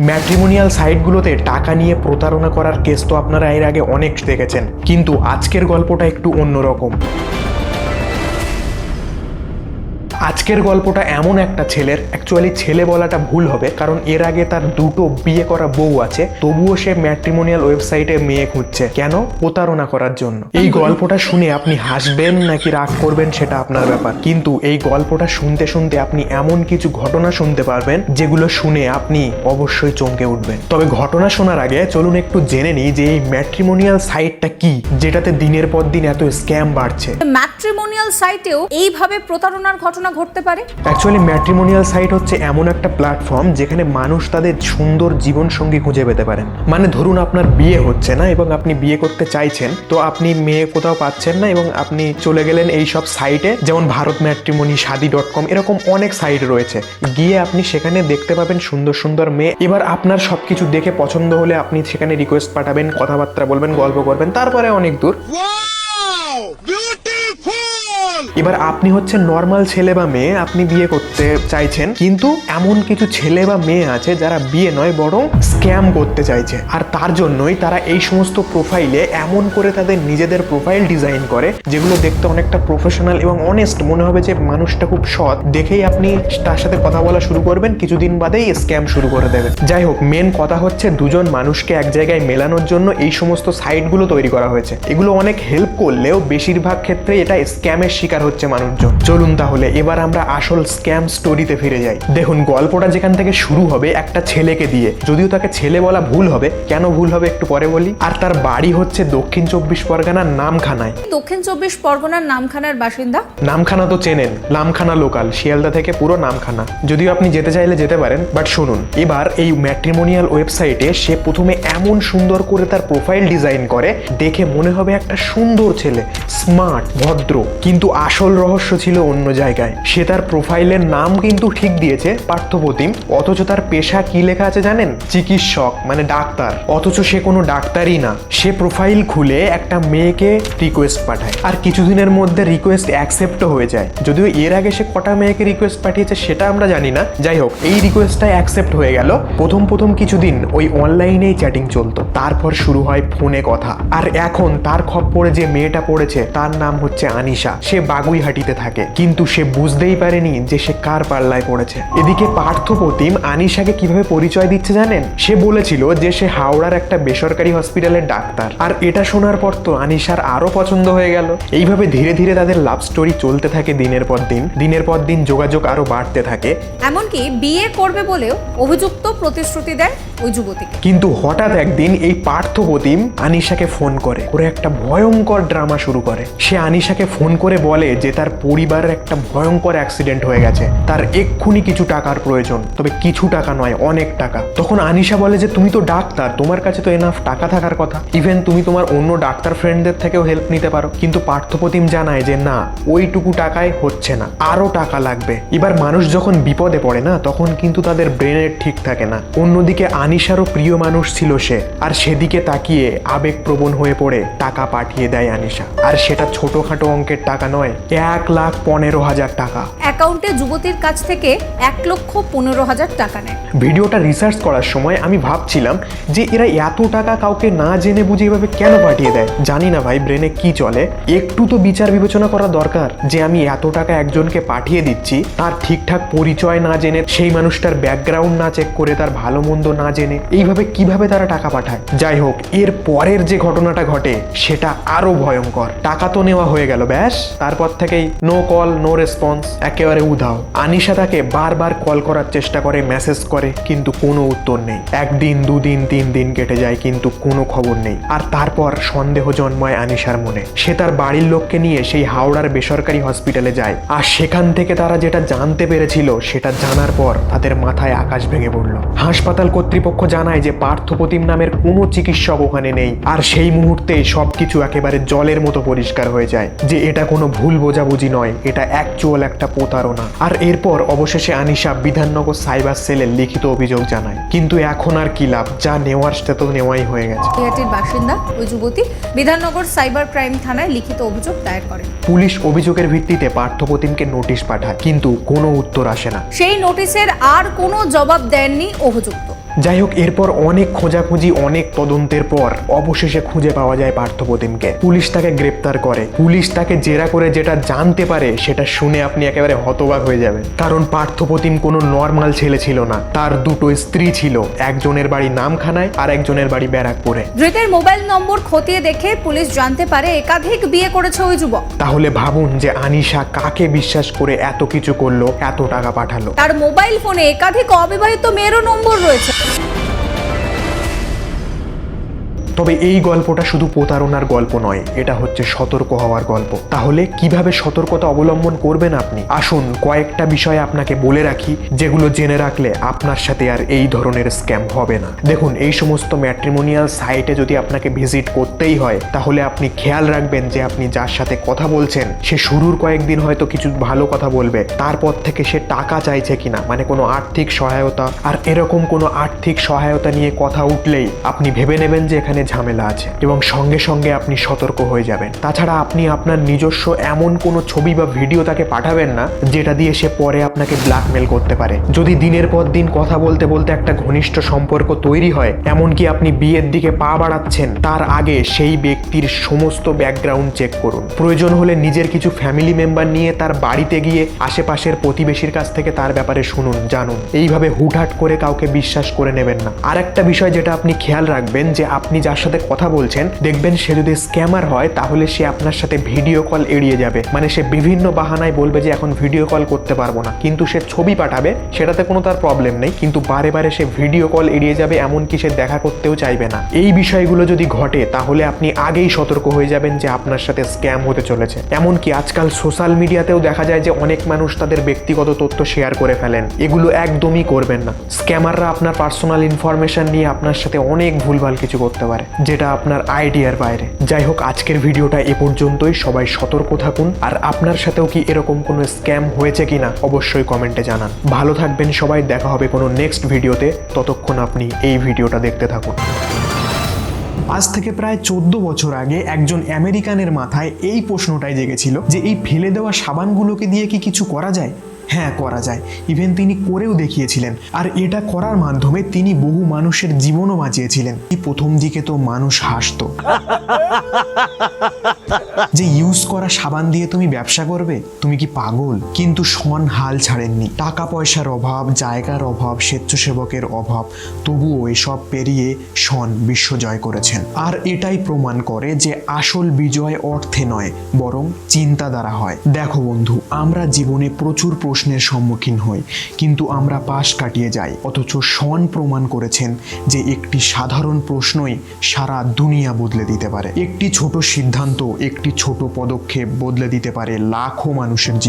Matrimonial সাইটগুলোতে টাকা নিয়ে প্রতারণা করার কেস তো আপনারা এর আগে অনেক দেখেছেন। কিন্তু আজকের গল্পটা একটু অন্যরকম। আজকের গল্পটা এমন একটা ছেলের অ্যাকচুয়ালি ছেলে বলাটা ভুল হবে, কারণ এর আগে তার দুটো বিয়ে করা বউ আছে, তবুও সে ম্যাট্রিমোনিয়াল ওয়েবসাইটে মেয়ে খুঁজছে। কেন? প্রতারণা করার জন্য। এই গল্পটা শুনে আপনি হাসবেন নাকি রাগ করবেন সেটা আপনার ব্যাপার। কিন্তু এই গল্পটা শুনতে শুনতে আপনি এমন কিছু ঘটনা শুনতে পারবেন, যেগুলো শুনে আপনি অবশ্যই চমকে উঠবেন। তবে ঘটনা শোনার আগে চলুন একটু জেনে নিই যে এই ম্যাট্রিমোনিয়াল সাইটটা কি, যেটাতে দিনের পর দিন এত স্ক্যাম বাড়ছে। ম্যাট্রিমোনিয়াল সাইটেও এইভাবে প্রতারণার ঘটনা ঘটতে পারে? অ্যাকচুয়ালি ম্যাট্রিমোনিয়াল সাইট হচ্ছে এমন একটা প্ল্যাটফর্ম যেখানে মানুষ তাদের সুন্দর জীবন সঙ্গী খুঁজে পেতে পারেন। মানে ধরুন আপনার বিয়ে হচ্ছে না এবং আপনি বিয়ে করতে চাইছেন তো আপনি মেয়ে কোথাও পাচ্ছেন না এবং আপনি চলে গেলেন এই সব সাইটে যেমন Bharat Matrimony Shaadi dot com এরকম অনেক সাইট রয়েছে। গিয়ে আপনি সেখানে দেখতে পাবেন সুন্দর সুন্দর মেয়ে। এবার আপনার সবকিছু দেখে পছন্দ হলে আপনি সেখানে রিকোয়েস্ট পাঠাবেন কথাবার্তা বলবেন গল্প করবেন তারপরে অনেক দূর। Wow! Beautiful! এবার আপনি হচ্ছে নর্মাল ছেলে বা মেয়ে, আপনি বিয়ে করতে চাইছেন, কিন্তু এমন কিছু ছেলে বা মেয়ে আছে যারা বিয়ে নয়, বরং স্ক্যাম করতে চাইছে। আর তার জন্যই তারা এই সমস্ত প্রোফাইলে এমন করে তাদের নিজেদের প্রোফাইল ডিজাইন করে, যেগুলো দেখতে অনেকটা প্রফেশনাল এবং অনেস্ট মনে হবে যে মানুষটা খুব সৎ। দেখেই আপনি তার সাথে কথা বলা শুরু করবেন, কিছুদিন বাদেই স্ক্যাম শুরু করে দেবেন। যাই হোক মেন কথা হচ্ছে দুজন মানুষকে এক জায়গায় মেলানোর জন্য এই সমস্ত সাইটগুলো তৈরি করা হয়েছে। এগুলো অনেক হেল্প করলেও বেশিরভাগ ক্ষেত্রে এটা স্ক্যামের শিকার হচ্ছে মানুষজন। চলুন তাহলে এবার আমরা আসল স্ক্যাম স্টোরিতে ফিরে যাই। দেখুন গল্পটা যেখান থেকে শুরু হবে একটা ছেলেকে দিয়ে। যদিও তাকে ছেলে বলা ভুল হবে কেন ভুল হবে একটু পরে বলি। আর তার বাড়ি হচ্ছে দক্ষিণ চব্বিশ পরগনার নামখানায়। দক্ষিণ চব্বিশ পরগনার নামখানার বাসিন্দা? নামখানা তো চেনেন নামখানা লোকাল শিয়ালদা থেকে পুরো নামখানা। যদিও আপনি যেতে চাইলে যেতে পারেন বাট শুনুন এবার এই ম্যাট্রিমোনিয়াল ওয়েবসাইটে সে প্রথমে এমন সুন্দর করে তার প্রোফাইল ডিজাইন করে দেখে মনে হবে একটা সুন্দর ছেলে স্মার্ট ভদ্র। কিন্তু আসল রহস্য ছিল অন্য জায়গায়। সে তার প্রোফাইলের নাম কিন্তু ঠিক দিয়েছে পার্থপ্রতিম। অথচ তার পেশা কি লেখা আছে জানেন? চিকিৎসক মানে ডাক্তার। অথচ সে কোনো ডাক্তারই না। সে প্রোফাইল খুলে একটা মেয়েকে রিকোয়েস্ট পাঠায়। আর কিছুদিনের মধ্যে রিকোয়েস্ট অ্যাকসেপ্টও হয়ে যায়। যদিও এর আগে সে কটা মেয়েকে রিকোয়েস্ট পাঠিয়েছে সেটা আমরা জানি না। যাই হোক, এই রিকোয়েস্টটা অ্যাকসেপ্ট হয়ে গেল। প্রথম প্রথম কিছুদিন ওই অনলাইনেই চ্যাটিং চলতো। তারপর শুরু হয় ফোনে কথা। আর এখন তার খপ্পরে যে মেয়েটা পড়েছে, তার নাম হচ্ছে আনিশা। সে বাগুইহাটিতে থাকে। কিন্তু সে বুঝতেই পারেনি যে সে কার পাল্লায় পড়েছে। এদিকে পার্থপ্রতিম আনিশাকে কীভাবে পরিচয় দিচ্ছে জানেন? সে বলেছিল যে সে হাওড়ার একটা বেসরকারি হসপিটালের ডাক্তার। আর এটা শোনার পর তো আনিশার আরও পছন্দ হয়ে গেল। এইভাবে ধীরে ধীরে তাদের লাভ স্টোরি চলতে থাকে দিনের পর দিন। দিনের পর দিন যোগাযোগ আরও বাড়তে থাকে। এমনকি বিয়ে করবে বলেও অভিযুক্ত প্রতিশ্রুতি দেয় ওই যুবতীকে কিন্তু হঠাৎ একদিন এই পার্থপ্রতিম আনিশাকে ফোন করে। ওরা একটা ভয়ঙ্কর ড্রামা শুরু করে। সে আনিশাকে ফোন করে বলে যে তার পরিবারের একটা ভয়ঙ্কর অ্যাক্সিডেন্ট হয়ে গেছে। তার এক্ষুনি কিছু টাকার প্রয়োজন, তবে কিছু টাকা নয়, অনেক টাকা। তখন আনিশা বলে যে, তুমি তো ডাক্তার, তোমার কাছে তো এনাফ টাকা থাকার কথা। ইভেন তুমি তোমার অন্য ডাক্তার ফ্রেন্ডদের থেকেও হেল্প নিতে পারো। কিন্তু পার্থপ্রতিম জানায় যে, না, ওইটুকু টাকায় হচ্ছে না, আরও টাকা লাগবে। এবার মানুষ যখন বিপদে পড়ে না, তখন কিন্তু তাদের ব্রেনের ঠিক থাকে না। অন্যদিকে আনিশারও প্রিয় মানুষ ছিল সে, আর সেদিকে তাকিয়ে আবেগপ্রবণ হয়ে পড়ে টাকা পাঠিয়ে দেয় আনিশা। আর সেটা ছোটখাটো অঙ্কের টাকা নয় এক লাখ পনেরো হাজার টাকা। অ্যাকাউন্টে যুবতীর কাছ থেকে এক লক্ষ পনেরো হাজার টাকা নেয়। ভিডিওটা রিসার্চ করার সময় আমি ভাবছিলাম যে এরা এত টাকা কাউকে না জেনে বুঝে এভাবে কেন পাঠিয়ে দেয়? জানি না ভাই ব্রেনে কি চলে। একটু তো বিচার বিবেচনা করা দরকার যে আমি এত টাকা একজনকে পাঠিয়ে দিচ্ছি তার ঠিকঠাক পরিচয় না জেনে সেই মানুষটার ব্যাকগ্রাউন্ড না চেক করে তার ভালো মন্দ না জেনে এইভাবে কীভাবে তারা টাকা পাঠায়? যাই হোক এর পরের যে ঘটনাটা ঘটে সেটা আরও ভয়ঙ্কর। টাকা তো নেওয়া হয়ে গেল ব্যাস। তারপর থেকেই নো কল নো রেসপন্স একেবারে উধাও। আনিশা তাকে বারবার কল করার চেষ্টা করে মেসেজ করে, কিন্তু কোনো উত্তর নেই। একদিন, দুদিন, তিন দিন কেটে যায়, কিন্তু কোনো খবর নেই। আর তারপর সন্দেহ জন্মায় আনিশার মনে। সে তার বাড়ির লোককে নিয়ে সেই হাওড়ার বেসরকারি হসপিটালে যায়। আর সেখান থেকে তারা যেটা জানতে পেরেছিল, সেটা জানার পর তাদের মাথায় আকাশ ভেঙে পড়ল। হাসপাতাল কর্তৃপক্ষ জানায় যে পার্থপ্রতিম নামের কোনো চিকিৎসক ওখানে নেই। আর সেই মুহূর্তে সবকিছু একেবারে জলের মতো পরিষ্কার হয়ে যায়। যে এটা কোনো ভুল বোঝাবুঝি নয় এটা অ্যাকচুয়াল একটা প্রতারণা। আর এরপর অবশেষে আনিশা বিধাননগর সাইবার সেলে লিখিত অভিযোগ জানায়। কিন্তু এখন আর কি লাভ? যা নেওয়ার সেটা তো নেওয়াই হয়ে গেছে। বিহাটির বাসিন্দা ওই যুবতী বিধাননগর সাইবার ক্রাইম থানায় লিখিত অভিযোগ দায়ের করেন। পুলিশ অভিযোগের ভিত্তিতে পার্থপ্রতিমকে নোটিশ পাঠায় কিন্তু কোনো উত্তর আসে না। সেই নোটিশের আর কোনো জবাব দেননি অভিযুক্ত। যাই হোক এরপর অনেক খোঁজাখুঁজি অনেক তদন্তের পর অবশেষে খুঁজে পাওয়া যায় পার্থপ্রতিমকে পুলিশ তাকে গ্রেপ্তার করে। পুলিশ তাকে জেরা করে যেটা জানতে পারে সেটা শুনে আপনি একেবারে হতবাক হয়ে যাবেন। কারণ পার্থপ্রতিম কোনো নর্মাল ছেলে ছিল না। তার দুটো স্ত্রী ছিল। একজনের বাড়ি নামখানায় আর একজনের বাড়ি ব্যারাকপুরে। ধৃতের মোবাইল নম্বর খতিয়ে দেখে পুলিশ জানতে পারে একাধিক বিয়ে করেছে ওই যুবক। তাহলে ভাবুন যে আনিশা কাকে বিশ্বাস করে এত কিছু করল এত টাকা পাঠালো। তার মোবাইল ফোনে একাধিক অবিবাহিত মেয়েরও নম্বর রয়েছে। you তবে এই গল্পটা শুধু প্রতারণার গল্প নয়, এটা হচ্ছে সতর্ক হওয়ার গল্প। তাহলে কীভাবে সতর্কতা অবলম্বন করবেন আপনি? আসুন কয়েকটা বিষয় আপনাকে বলে রাখি, যেগুলো জেনে রাখলে আপনার সাথে আর এই ধরনের স্ক্যাম হবে না। দেখুন, এই সমস্ত ম্যাট্রিমোনিয়াল সাইটে যদি আপনাকে ভিজিট করতেই হয়, তাহলে আপনি খেয়াল রাখবেন যে আপনি যার সাথে কথা বলছেন, সে শুরুর কয়েকদিন হয়তো কিছু ভালো কথা বলবে, তারপর থেকে সে টাকা চাইছে কিনা মানে কোনো আর্থিক সহায়তা। আর এরকম কোনো আর্থিক সহায়তা নিয়ে কথা উঠলেই আপনি ভেবে নেবেন যে এখানে ঝামেলা আছে এবং সঙ্গে সঙ্গে আপনি সতর্ক হয়ে যাবেন। তাছাড়া আপনি আপনার নিজস্ব এমন কোনো ছবি বা ভিডিও তাকে পাঠাবেন না, যেটা দিয়ে সে পরে আপনাকে ব্ল্যাকমেল করতে পারে। যদি দিনের পর দিন কথা বলতে বলতে একটা ঘনিষ্ঠ সম্পর্ক তৈরি হয়, এমনকি আপনি বিয়ের দিকে পা বাড়াচ্ছেন, তার আগে সেই ব্যক্তির সমস্ত ব্যাকগ্রাউন্ড চেক করুন। প্রয়োজন হলে নিজের কিছু ফ্যামিলি মেম্বার নিয়ে তার বাড়িতে গিয়ে আশেপাশের প্রতিবেশীর কাছ থেকে তার ব্যাপারে শুনুন, জানুন। এইভাবে হুটহাট করে কাউকে বিশ্বাস করে নেবেন না। আর একটা বিষয় যেটা আপনি খেয়াল রাখবেন যে আপনি যার সাথে কথা বলছেন, দেখবেন সে যদি স্ক্যামার হয়, তাহলে সে আপনার সাথে ভিডিও কল এড়িয়ে যাবে। মানে সে বিভিন্ন বাহানায় বলবে যে, এখন ভিডিও কল করতে পারব না। কিন্তু সে ছবি পাঠাবে, সেটাতে কোনো তার প্রবলেম নেই। কিন্তু বারে বারে সে ভিডিও কল এড়িয়ে যাবে, এমনকি সে দেখা করতেও চাইবে না। এই বিষয়গুলো যদি ঘটে, তাহলে আপনি আগেই সতর্ক হয়ে যাবেন যে, আপনার সাথে স্ক্যাম হতে চলেছে। এমনকি আজকাল সোশ্যাল মিডিয়াতেও দেখা যায় যে, অনেক মানুষ তাদের ব্যক্তিগত তথ্য শেয়ার করে ফেলেন। এগুলো একদমই করবেন না। স্ক্যামাররা আপনার পার্সোনাল ইনফরমেশন নিয়ে আপনার সাথে অনেক ভুলভাল কিছু করতে পারে। যেটা আপনার আইডিয়ার বাইরে। যাই হোক, আজকের ভিডিওটা এ পর্যন্তই। সবাই সতর্ক থাকুন। আর আপনার সাথেও কি এরকম কোনো স্ক্যাম হয়েছে কিনা, অবশ্যই কমেন্টে জানান। ভালো থাকবেন সবাই। দেখা হবে কোনো নেক্সট ভিডিওতে। ততক্ষণ আপনি এই ভিডিওটা দেখতে থাকুন। আজ থেকে প্রায় চোদ্দ বছর আগে একজন আমেরিকানের মাথায় এই প্রশ্নটাই জেগেছিল যে এই ফেলে দেওয়া সাবানগুলোকে দিয়ে কি কিছু করা যায়? হ্যাঁ করা যায়। ইভেন তিনি করেও দেখিয়েছিলেন। আর এটা করার মাধ্যমে তিনি বহু মানুষের জীবনও বাঁচিয়েছিলেন। প্রথম দিকে তো মানুষ হাসতো। যে ইউজ করা সাবান দিয়ে তুমি ব্যবসা করবে, তুমি কি পাগল? কিন্তু শন হাল ছাড়েননি। টাকা পয়সার অভাব, জায়গার অভাব, স্বেচ্ছাসেবকের অভাব, তবুও এসব পেরিয়ে শন বিশ্ব জয় করেছেন। আর এটাই প্রমাণ করে যে আসল বিজয় অর্থে নয়, বরং চিন্তা দ্বারা হয়। দেখো বন্ধু, আমরা জীবনে প্রচুর প্রশ্নের সম্মুখীন হই। কিন্তু আমরা পাশ কাটিয়ে যাই। অথচ সন প্রমাণ করেছেন যে একটি সাধারণ প্রশ্নই সারা দুনিয়া বদলে দিতে পারে। একটি ছোট সিদ্ধান্ত, একটি ছোট পদক্ষেপ বদলে দিতে পারে লাখো মানুষের জীবন।